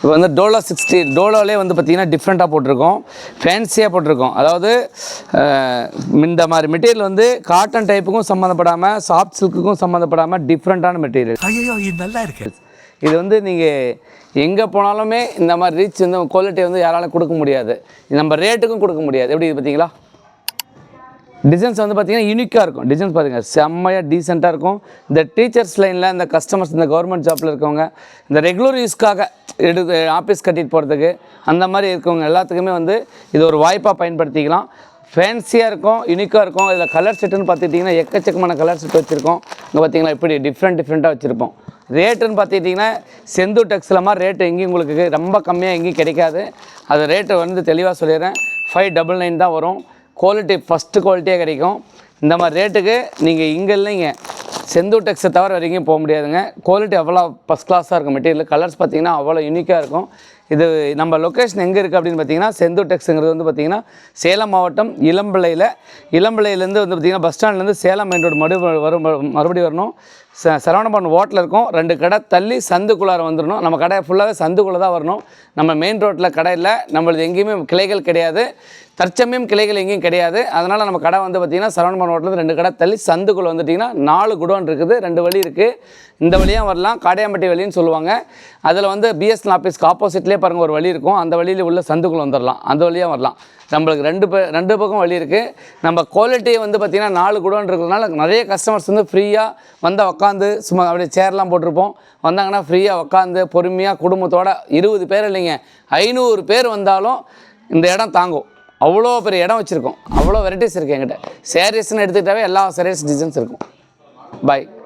இப்போ வந்து டோலோ சிக்ஸ்டி டோலோலே வந்து பார்த்திங்கன்னா டிஃப்ரெண்ட்டாக போட்டிருக்கோம். ஃபேன்சியாக போட்டிருக்கோம். அதாவது இந்த மாதிரி மெட்டீரியல் வந்து காட்டன் டைப்புக்கும் சம்மந்தப்படாமல் சாஃப்ட் சில்க்குக்கும் சம்மந்தப்படாமல் டிஃப்ரெண்ட்டான மெட்டீரியல் ஐயோ இது நல்லா இருக்கு. இது வந்து நீங்கள் எங்கே போனாலுமே இந்த மாதிரி ரீச் வந்து குவாலிட்டி வந்து யாராலும் கொடுக்க முடியாது. நம்ம ரேட்டுக்கும் கொடுக்க முடியாது. எப்படி இது பார்த்தீங்களா? டிசைன்ஸ் வந்து பார்த்தீங்கன்னா யூனிக்காக இருக்கும். டிசைன்ஸ் பார்த்தீங்க செம்மையாக டீசெண்டாக இருக்கும். இந்த டீச்சர்ஸ் லைனில் இந்த கஸ்டமர்ஸ் இந்த கவர்மெண்ட் ஜாப்பில் இருக்கவங்க இந்த ரெகுலர் யூஸ்க்காக எடுத்து ஆஃபீஸ் கட்டிட்டு போகிறதுக்கு அந்த மாதிரி இருக்கவங்க எல்லாத்துக்குமே வந்து இது ஒரு வாய்ப்பாக பயன்படுத்திக்கலாம். ஃபேன்சியாக இருக்கும் யூனிக்காக இருக்கும். இதில் கலர் செட்டுன்னு பார்த்துக்கிட்டிங்கன்னா எக்கச்சக்கமான கலர் செட் வச்சுருக்கோம். இங்கே பார்த்தீங்களா இப்படி டிஃப்ரெண்ட் டிஃப்ரெண்ட்டாக வச்சுருப்போம். ரேட்டுன்னு பார்த்துக்கிட்டிங்கன்னா செந்து டெக்ஸில் மாதிரி ரேட்டு எங்கேயும் உங்களுக்கு ரொம்ப கம்மியாக எங்கேயும் கிடைக்காது. அது ரேட்டு வந்து தெளிவாக சொல்லிடுறேன். ஃபைவ் டபுள் நைன் தான் வரும். குவாலிட்டி ஃபஸ்ட்டு குவாலிட்டியாக கிடைக்கும். இந்த மாதிரி ரேட்டுக்கு நீங்கள் இங்கே இல்லைங்க. செந்தூர் டெக்ஸை தவிர வரைக்கும் போக முடியாதுங்க. குவாலிட்டி அவ்வளோ ஃபஸ்ட் கிளாஸாக இருக்கும் மெட்டீரியல் கலர்ஸ் பார்த்தீங்கன்னா அவ்வளோ யூனிக்காக இருக்கும். இது நம்ம லொக்கேஷன் எங்கே இருக்குது அப்படின்னு பார்த்தீங்கன்னா செந்தூர் டெக்ஸுங்கிறது வந்து பார்த்திங்கன்னா சேலம் மாவட்டம் இளம்பிள்ளையில் இளம்பிள்ளையிலேருந்து வந்து பார்த்தீங்கன்னா பஸ் ஸ்டாண்ட்லேருந்து சேலம் மெயின் ரோடு மறு வரும் மறுபடியும் வரணும். ச சரவணபவன் ஓட்டில் இருக்கும். ரெண்டு கடை தள்ளி சந்துக்குள்ளார வந்துடணும் நம்ம கடை ஃபுல்லாகவே சந்துக்குள்ளே தான் வரணும். நம்ம மெயின் ரோட்டில் கடை இல்லை. நம்மளது எங்கேயுமே கிளைகள் கிடையாது. தற்சமயம் கிளைகள் எங்கேயும் கிடையாது. அதனால் நம்ம கடை வந்து பார்த்திங்கன்னா சரவணபவன் ஓட்டில் ரெண்டு கடை தள்ளி சந்துக்குள்ளே வந்துட்டிங்கன்னா நாலு குடோன் இருக்குது ரெண்டு வழி இருக்குது இந்த வழியாக வரலாம் காடையாம்பட்டி வழின்னு சொல்லுவாங்க. அதில் வந்து பிஎஸ்என் ஆஃபீஸ்க்கு ஆப்போசிட்லேயே பாருங்கள் ஒரு வழி இருக்கும். அந்த வழியில் உள்ள சந்துக்குள்ளே வந்துடலாம் அந்த வழியாக வரலாம். நம்மளுக்கு ரெண்டு ப ரெண்டு பக்கம் வழி இருக்குது நம்ம குவாலிட்டி வந்து பார்த்திங்கன்னா நாலு குடோன் இருக்கிறதுனால நிறைய கஸ்டமர்ஸ் வந்து ஃப்ரீயாக வந்தால் உட்காந்து சும்மா அப்படியே சேர்லாம் போட்டிருப்போம். வந்தாங்கன்னா ஃப்ரீயாக உட்காந்து பொறுமையாக குடும்பத்தோட இருபது பேர் இல்லைங்க ஐநூறு பேர் வந்தாலும் இந்த இடம் தாங்கும். அவ்வளோ பெரிய இடம் வச்சுருக்கோம். அவ்வளோ வெரைட்டிஸ் இருக்குது எங்கிட்ட சேரீஸ்னு எடுத்துக்கிட்டாவே எல்லா சேரீஸ் டிசைன்ஸ் இருக்கும். Bye.